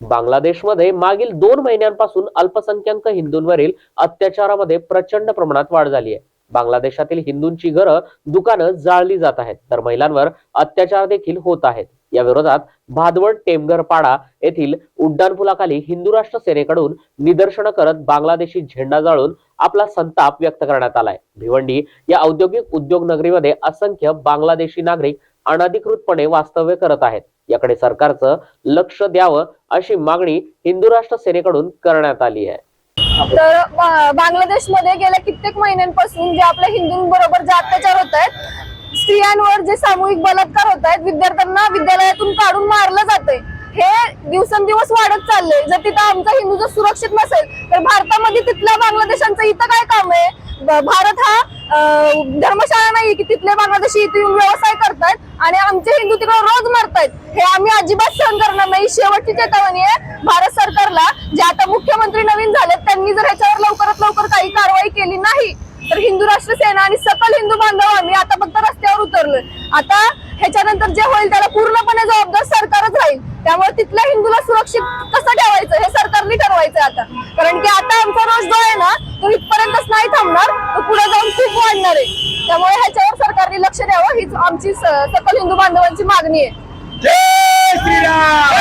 बांगलादेशमध्ये मागील दोन महिन्यांपासून अल्पसंख्याक हिंदूंवरील अत्याचारामध्ये प्रचंड प्रमाणात वाढ झाली आहे. बांगलादेशातील हिंदूंची घरं दुकानं जाळली जात आहेत तर महिलांवर अत्याचार देखील होत आहेत. या विरोधात भादवड टेमघर पाडा येथील उड्डाणपुलाखाली हिंदू राष्ट्र सेनेकडून निदर्शनं करत बांगलादेशी झेंडा जाळून आपला संताप व्यक्त करण्यात आलाय. भिवंडी या औद्योगिक उद्योग नगरीमध्ये असंख्य बांगलादेशी नागरिक अनधिकृतपणे वास्तव्य करत आहेत. याकडे सरकारचं लक्ष द्यावं अशी मागणी हिंदू राष्ट्र सेनेकडून करण्यात आली आहे. तर बांगलादेशमध्ये गेल्या कित्येक महिन्यांपासून जे आपल्या हिंदूंबरोबर जे अत्याचार होत आहेत स्त्रियांवर जे सामूहिक बलात्कार होत आहेत विद्यार्थ्यांना विद्यालयातून काढून मारलं जातंय. हे दिवसेंदिवस वाढत चाललंय. जर तिथं आमचा हिंदू जर सुरक्षित नसेल तर भारतामध्ये तिथल्या बांगलादेशांचं इथं काय काम आहे? भारत हा धर्मशाळा नाही की तिथले बांगलादेशी इथे व्यवसाय करतायत आणि आमचे हिंदू तिकडे रोज मरतायत हे आम्ही अजिबात सहन करणार नाही. शेवटची चेतावणी आहे भारत सरकारला जे आता मुख्यमंत्री नवीन झालेत त्यांनी जर ह्याच्यावर लवकरात लवकर काही कारवाई केली नाही तर हिंदू राष्ट्र सेना आणि सकल हिंदू बांधव आम्ही आता फक्त रस्त्यावर उतरलोय. आता ह्याच्यानंतर जे होईल त्याला पूर्णपणे जबाबदार सरकारच राहील. त्यामुळे तिथल्या हिंदूला सुरक्षित कसं ठेवायचं हे सरकारने ठरवायचं आता. कारण की आता आमचा रोज जो आहे ना इथपर्यंतच नाही थांबणार तो पुढे जाऊन खूप वाढणार आहे. त्यामुळे ह्याच्यावर सरकारने लक्ष द्यावं हीच आमची सकल हिंदू बांधवांची मागणी आहे. श्रीराम!